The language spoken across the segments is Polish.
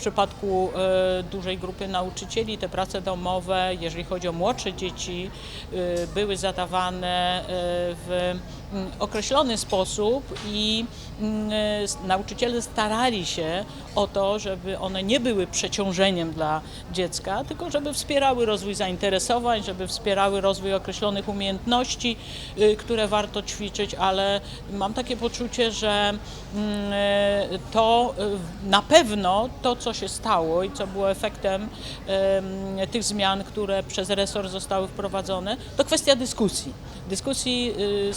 W przypadku e, dużej grupy nauczycieli. Te prace domowe, jeżeli chodzi o młodsze dzieci, e, były zadawane e, w mm, określony sposób i mm, nauczyciele starali się o to, żeby one nie były przeciążeniem dla dziecka, tylko żeby wspierały rozwój zainteresowań, żeby wspierały rozwój określonych umiejętności, które warto ćwiczyć, ale mam takie poczucie, że mm, to na pewno to, co się stało i co było efektem em, tych zmian, które przez resort zostały wprowadzone, to kwestia dyskusji. Dyskusji y,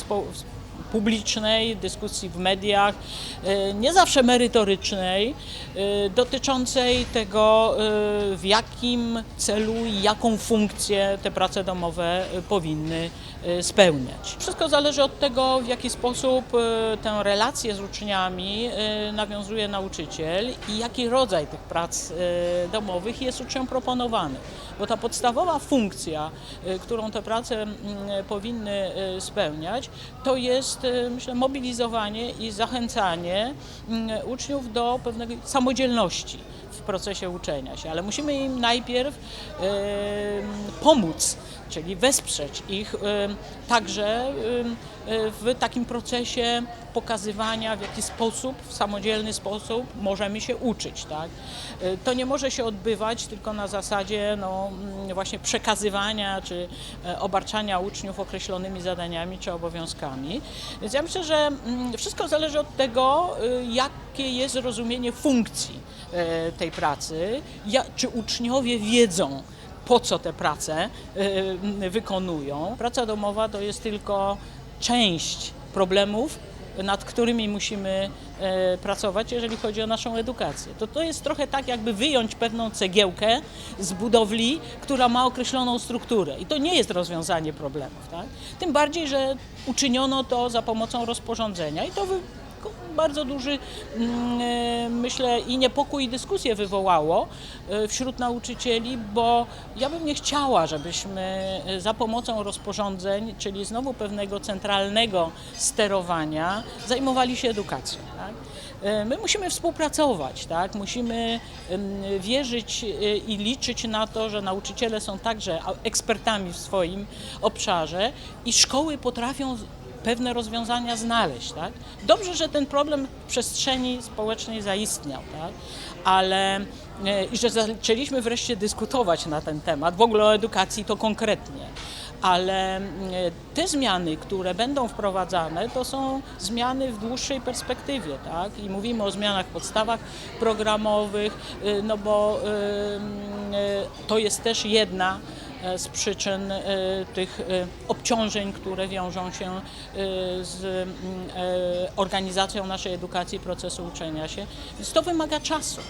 publicznej, dyskusji w mediach, y, nie zawsze merytorycznej, y, dotyczącej tego, y, w jakim celu i jaką funkcję te prace domowe powinny spełniać. Wszystko zależy od tego, w jaki sposób tę relację z uczniami nawiązuje nauczyciel i jaki rodzaj tych prac domowych jest uczniom proponowany. Bo ta podstawowa funkcja, którą te prace mm, powinny spełniać, to jest, y, myślę, mobilizowanie i zachęcanie mm, uczniów do pewnej samodzielności w procesie uczenia się, ale musimy im najpierw em, pomóc, czyli wesprzeć ich także e, w takim procesie pokazywania, w jaki sposób, w samodzielny sposób możemy się uczyć. Tak? E, To nie może się odbywać tylko na zasadzie no, mm, właśnie przekazywania czy e, obarczania uczniów określonymi zadaniami czy obowiązkami. Więc ja myślę, że mm, wszystko zależy od tego, y, jakie jest rozumienie funkcji e, tej pracy, czy uczniowie wiedzą, po co te prace y, wykonują. Praca domowa to jest tylko część problemów, nad którymi musimy e, pracować, jeżeli chodzi o naszą edukację. To, to jest trochę tak, jakby wyjąć pewną cegiełkę z budowli, która ma określoną strukturę. I to nie jest rozwiązanie problemów. Tak? Tym bardziej, że uczyniono to za pomocą rozporządzenia i to wy, bardzo duży, mm, e, myślę, i niepokój, i dyskusję wywołało e, wśród nauczycieli, bo ja bym nie chciała, żebyśmy e, za pomocą rozporządzeń, czyli znowu pewnego centralnego sterowania, zajmowali się edukacją. Tak? My musimy współpracować, tak? musimy wierzyć i liczyć na to, że nauczyciele są także ekspertami w swoim obszarze i szkoły potrafią pewne rozwiązania znaleźć. Tak? Dobrze, że ten problem w przestrzeni społecznej zaistniał, tak? ale e, i że zaczęliśmy wreszcie dyskutować na ten temat, w ogóle o edukacji to konkretnie. Ale e, te zmiany, które będą wprowadzane, to są zmiany w dłuższej perspektywie, tak? I mówimy o zmianach w podstawach programowych, e, no bo to jest też jedna z przyczyn e, tych e, obciążeń, które wiążą się e, z e, organizacją naszej edukacji, procesu uczenia się. Więc to wymaga czasu.